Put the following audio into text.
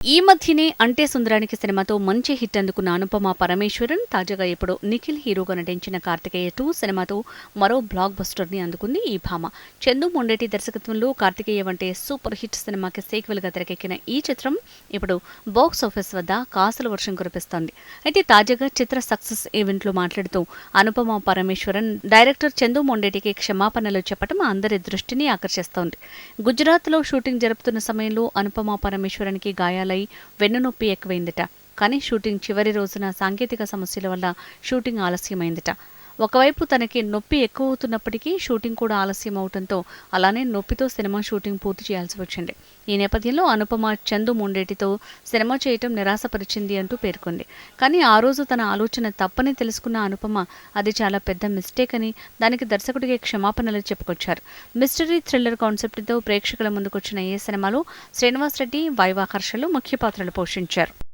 ఈ మధ్యనే అంటే సుందరానికి సినిమాతో మంచి హిట్ అందుకున్న అనుపమ పరమేశ్వరన్ తాజాగా ఇప్పుడు నిఖిల్ హీరోగా నటించిన కార్తికేయ టూ సినిమాతో మరో బ్లాక్ బస్టర్ని అందుకుంది ఈ భామ. చందు మొండేటి దర్శకత్వంలో కార్తికేయ వంటి సూపర్ హిట్ సినిమాకి సీక్వెల్గా తెరకెక్కిన ఈ చిత్రం ఇప్పుడు బాక్స్ ఆఫీస్ వద్ద కాసుల వర్షం కురిపిస్తోంది. అయితే తాజాగా చిత్ర సక్సెస్ ఈవెంట్లో మాట్లాడుతూ అనుపమ పరమేశ్వరన్ డైరెక్టర్ చందు మొండేటికి క్షమాపణలు చెప్పడం అందరి దృష్టిని ఆకర్షిస్తోంది. గుజరాత్లో షూటింగ్ జరుపుతున్న సమయంలో అనుపమ పరమేశ్వరన్కి గాయాలు వెన్నునొప్పి ఎక్కువైందట. కానీ షూటింగ్ చివరి రోజున సాంకేతిక సమస్యల వల్ల షూటింగ్ ఆలస్యమైందట. ఒకవైపు తనకి నొప్పి ఎక్కువ అవుతున్నప్పటికీ షూటింగ్ కూడా ఆలస్యం అవడంతో అలానే నొప్పితో సినిమా షూటింగ్ పూర్తి చేయాల్సి వచ్చింది. ఈ నేపథ్యంలో అనుపమ చందు ముండేటితో సినిమా చేయటం నిరాశపరిచింది అంటూ పేర్కొంది. కానీ ఆ రోజు తన ఆలోచన తప్పని తెలుసుకున్న అనుపమ అది చాలా పెద్ద మిస్టేక్ అని దానికి దర్శకుడికి క్షమాపణలు చెప్పుకొచ్చారు. మిస్టరీ థ్రిల్లర్ కాన్సెప్ట్తో ప్రేక్షకుల ముందుకొచ్చిన ఏ సినిమాలో శ్రీనివాస్ రెడ్డి వైవాకర్షలు ముఖ్య పాత్రలు పోషించారు.